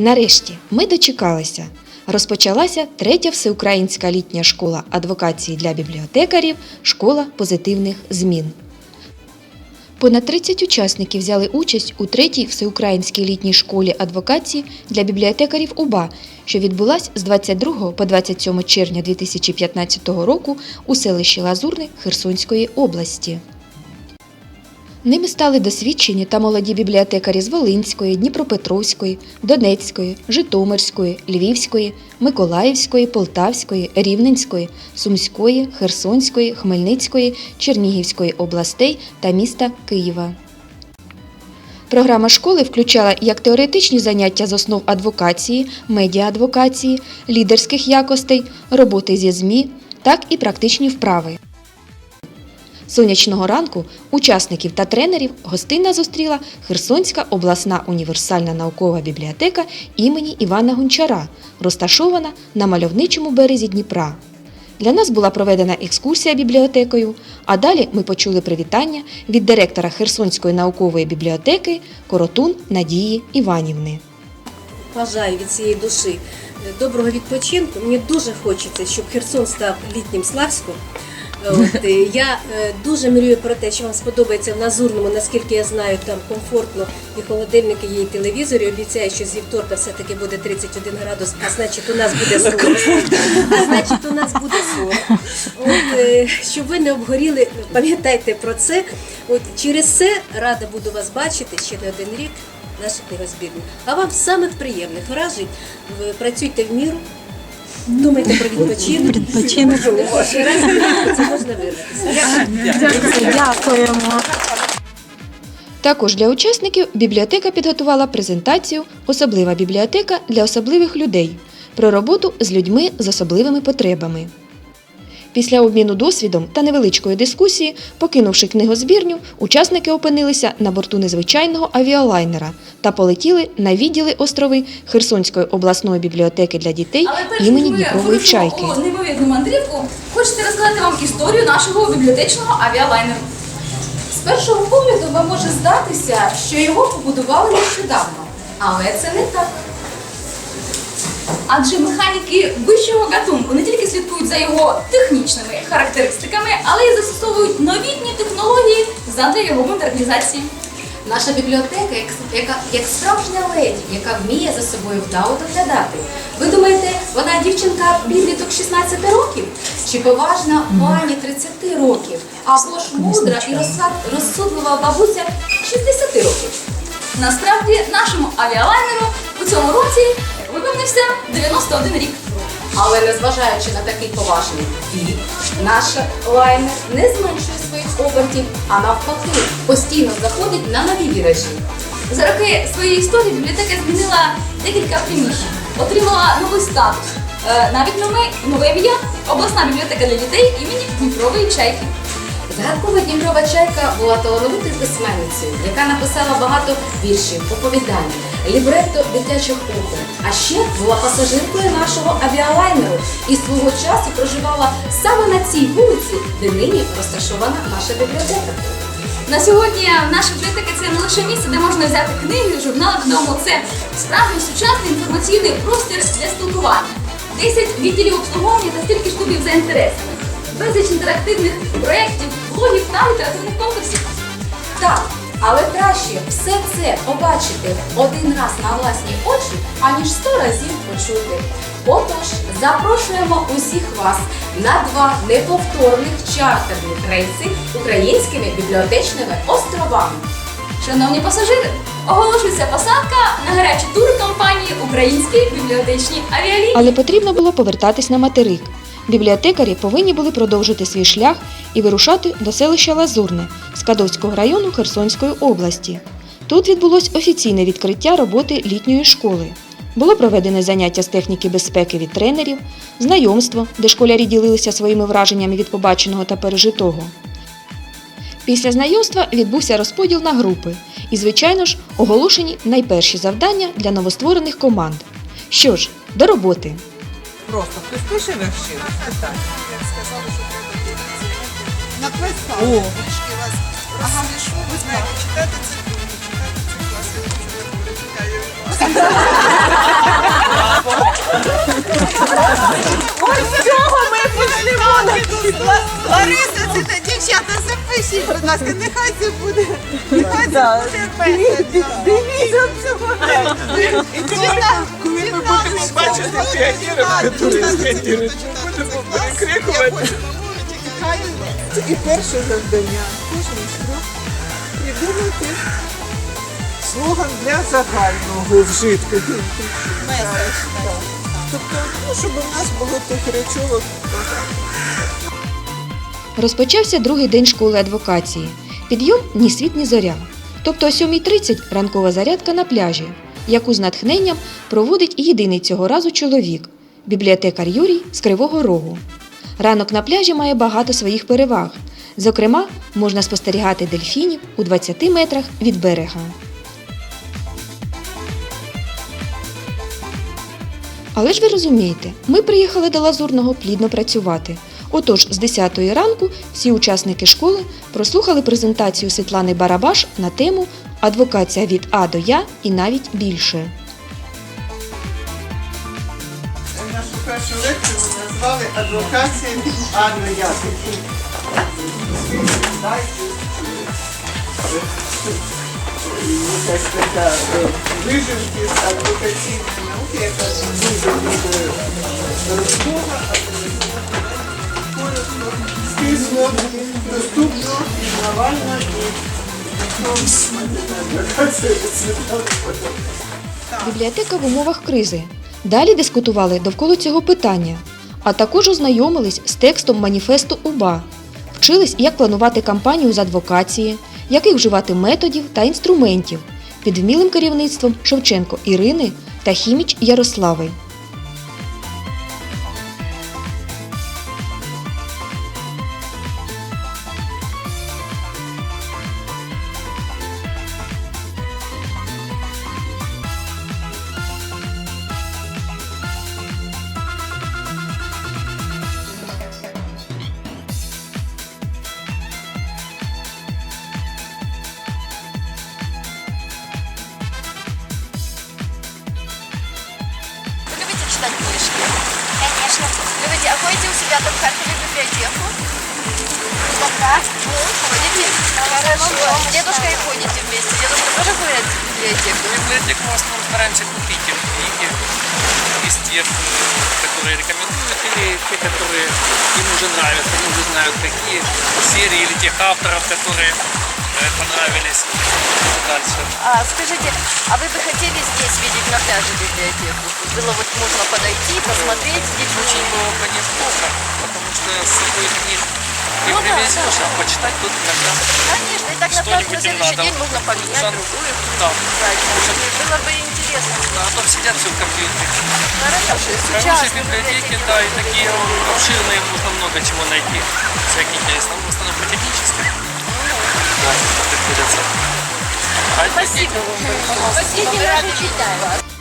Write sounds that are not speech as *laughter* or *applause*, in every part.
Нарешті ми дочекалися. Розпочалася третя всеукраїнська літня школа адвокації для бібліотекарів Школа позитивних змін. Понад 30 учасників взяли участь у третій всеукраїнській літній школі адвокації для бібліотекарів УБА, що відбулась з 22 по 27 червня 2015 року у селищі Лазурне Херсонської області. Ними стали досвідчені та молоді бібліотекарі з Волинської, Дніпропетровської, Донецької, Житомирської, Львівської, Миколаївської, Полтавської, Рівненської, Сумської, Херсонської, Хмельницької, Чернігівської областей та міста Києва. Програма школи включала як теоретичні заняття з основ адвокації, медіаадвокації, лідерських якостей, роботи зі ЗМІ, так і практичні вправи. Сонячного ранку учасників та тренерів гостинно зустріла Херсонська обласна універсальна наукова бібліотека імені Івана Гончара, розташована на мальовничому березі Дніпра. Для нас була проведена екскурсія бібліотекою, а далі ми почули привітання від директора Херсонської наукової бібліотеки Коротун Надії Іванівни. бажаю від цієї душі доброго відпочинку. Мені дуже хочеться, щоб Херсон став літнім Славськом. От, е, я е, дуже мрію про те, що вам сподобається в Лазурному, наскільки я знаю, там комфортно і холодильники є, і телевізор. І обіцяю, що з вівторка все-таки буде 31 градус, а значить у нас буде 40. А значить у нас буде 40. От, е, щоб ви не обгоріли, пам'ятайте про це. От, через це рада буду вас бачити ще не один рік наших нерозбірних. А вам самих приємних вражень. Працюйте в міру. Думайте про відпочинок. Відпочинок. Це можна вирватися. Дякуємо. Також для учасників бібліотека підготувала презентацію Особлива бібліотека для особливих людей про роботу з людьми з особливими потребами. Після обміну досвідом та невеличкої дискусії, покинувши книгозбірню, учасники опинилися на борту незвичайного авіалайнера та полетіли на відділи острови Херсонської обласної бібліотеки для дітей Але імені Дніпрової чайки. неймовірну мандрівку, хочете розказати вам історію нашого бібліотечного авіалайнеру. З першого погляду вам може здатися, що його побудували нещодавно. Але це не так. Адже механіки вищого гатунку не тільки слідкують за його технічними характеристиками, але й застосовують новітні технології задля його модернізації. Наша бібліотека як, яка, як справжня леді, яка вміє за собою вдало доглядати. Ви думаєте, вона дівчинка підліток 16 років? Чи поважна пані 30 років? Або ж мудра і розсад- розсудлива бабуся 60 років? Насправді нашому авіалайнеру у цьому році виповнився 91 рік. Але незважаючи на такий поважний вік, наш лайнер не зменшує своїх обертів, а навпаки, постійно заходить на нові віражі. За роки своєї історії бібліотека змінила декілька приміщень, отримала новий статус, е, навіть нове, нове ім'я обласна бібліотека для дітей імені Дніпрової чайки. Загадкова Дніпрова чайка була талановитою письменницею, яка написала багато віршів, оповідань, лібретто дитячих опер. А ще була пасажиркою нашого авіалайнеру і свого часу проживала саме на цій вулиці, де нині розташована наша бібліотека. На сьогодні наша бібліотека це не лише місце, де можна взяти книги, журнали додому. Це справді сучасний інформаційний простір для спілкування. 10 відділів обслуговування та стільки ж клубів за інтересами, безліч інтерактивних проєктів, блогів та літературних конкурсів. Так, але краще все це побачити один раз на власні очі, аніж сто разів почути. Отож, запрошуємо усіх вас на два неповторних чартерних рейси українськими бібліотечними островами. Шановні пасажири, оголошується посадка на гарячі тур компанії Українські бібліотечні авіалінії. Але потрібно було повертатись на материк. Бібліотекарі повинні були продовжити свій шлях і вирушати до селища Лазурне Скадовського району Херсонської області. Тут відбулось офіційне відкриття роботи літньої школи. Було проведене заняття з техніки безпеки від тренерів, знайомство, де школярі ділилися своїми враженнями від побаченого та пережитого. Після знайомства відбувся розподіл на групи і, звичайно ж, оголошені найперші завдання для новостворених команд. Що ж, до роботи! Просто хтось пише вірші? Так. Написав. О. Книжки вас розсмішу, ви знаєте, читати це читати це класно. Його *laughs* Ось цього ми почнемо. Лариса, це та дівчата, запишіть, будь ласка, нехай це буде. Нехай це буде меседж. Дивіться цього. Коли ми будемо бачити піонерів, які будемо перекрикувати. І перше завдання кожен з придумати слоган для загального вжитку. Тобто, ну, щоб у нас було тих речовок Розпочався другий день школи адвокації. Підйом ні світ, ні зоря. Тобто о 7.30 ранкова зарядка на пляжі, яку з натхненням проводить і єдиний цього разу чоловік бібліотекар Юрій з Кривого Рогу. Ранок на пляжі має багато своїх переваг. Зокрема, можна спостерігати дельфінів у 20 метрах від берега. Але ж ви розумієте, ми приїхали до Лазурного плідно працювати. Отож, з 10 ранку всі учасники школи прослухали презентацію Світлани Барабаш на тему Адвокація від А до Я і навіть більше. Нашу першу лекцію ми назвали адвокація від А до Я. Якась така е, вижимки з науки, від Світлани Барабаш. Бібліотека в умовах кризи. Далі дискутували довкола цього питання, а також ознайомились з текстом маніфесту УБА, вчились, як планувати кампанію з адвокації, яких вживати методів та інструментів під вмілим керівництвом Шевченко Ірини та Хіміч Ярослави. Себя там в Харькове в библиотеку? Иногда. Ходите? Хорошо. С дедушкой ходите вместе? Дедушка тоже ходит в библиотеку? В библиотеку мы в основном стараемся купить им книги из тех, которые рекомендуют, или те, которые им уже нравятся, они уже знают, какие серии или тех авторов, которые понравились дальше. А скажите, а вы бы хотели здесь видеть на пляже библиотеку? Было вот можно подойти, посмотреть детьми? Очень было бы неплохо, потому что с собой книг не Ну да, привезешь, а почитать тут иногда Конечно, и так на пляж на следующий надо. день можно поменять Да. другую Да. брать. Было бы интересно. Да, а то сидят все в компьютере. Хорошо, сейчас Хорошие библиотеки, да, и такие обширные, можно много чего найти. Всякие интересные, в основном по техническим. Спасибо.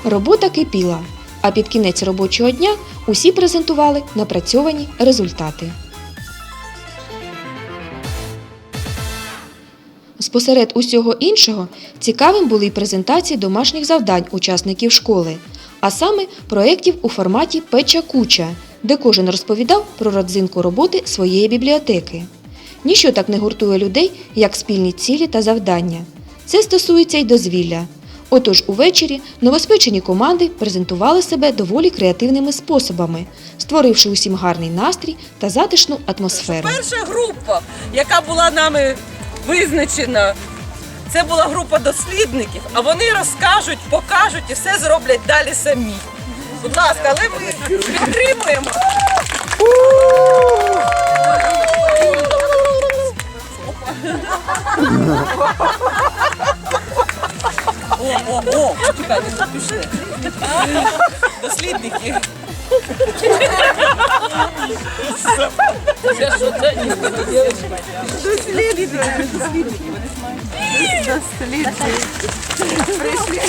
Робота кипіла, а під кінець робочого дня усі презентували напрацьовані результати. Спосеред усього іншого цікавим були й презентації домашніх завдань учасників школи, а саме проєктів у форматі Печа Куча, де кожен розповідав про родзинку роботи своєї бібліотеки. Ніщо так не гуртує людей, як спільні цілі та завдання. Це стосується й дозвілля. Отож, увечері новоспечені команди презентували себе доволі креативними способами, створивши усім гарний настрій та затишну атмосферу. Перша група, яка була нами визначена, це була група дослідників, а вони розкажуть, покажуть і все зроблять далі самі. Будь ласка, але ми підтримуємо. О, о, о! Чекайте, тут пішли. Дослідники. Це що це ніби. Дослідники. Дослідники. Прийшли.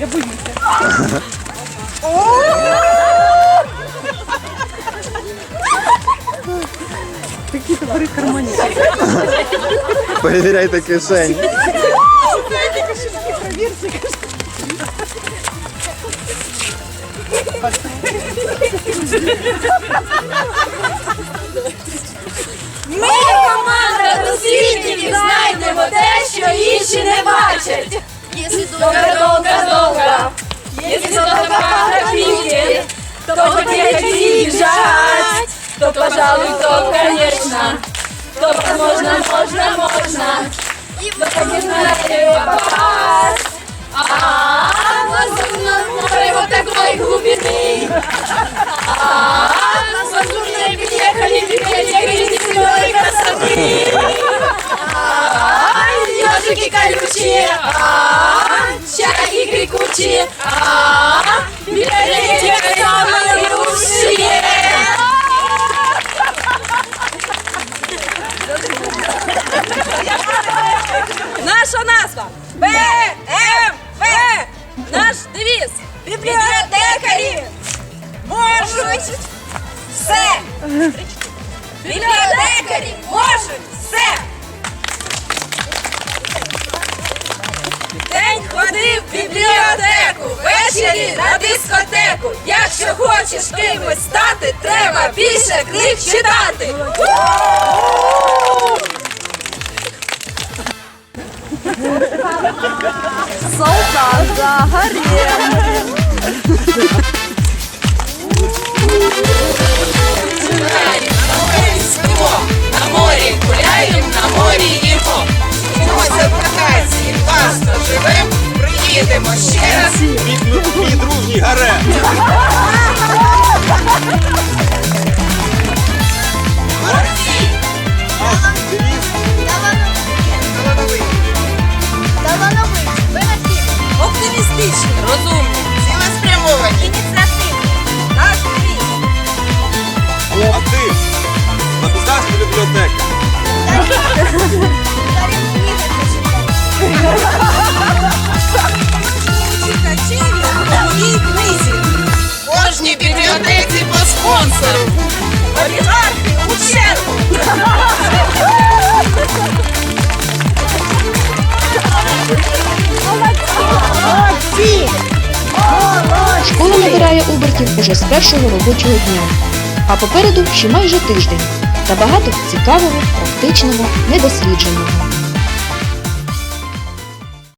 Я боюся. Какие-то бери кармані. Перевіряйте кишень. Ми, команда дослідників, знайдемо те, що інші не бачать. Якщо довго-довго-довго. если только фотографии, то хотели бежать, то, пожалуй, то, конечно, то, возможно, можно, можно, то, конечно, надо попасть. А, лазурное море вот такой глубины. А, лазурные приехали, приехали, земной красоты. А, ежики колючие, а, чайки крикучие, а, берите самые лучшие. Наша назва БМВ. Наш девіз бібліотекарі можуть все. Бібліотекарі можуть все. Ходив в бібліотеку, ввечері на дискотеку. Якщо хочеш кимось стати, треба більше книг читати. На Школа набирає обертів уже з першого робочого дня, а попереду ще майже тиждень та багато цікавого, практичного, недослідженого.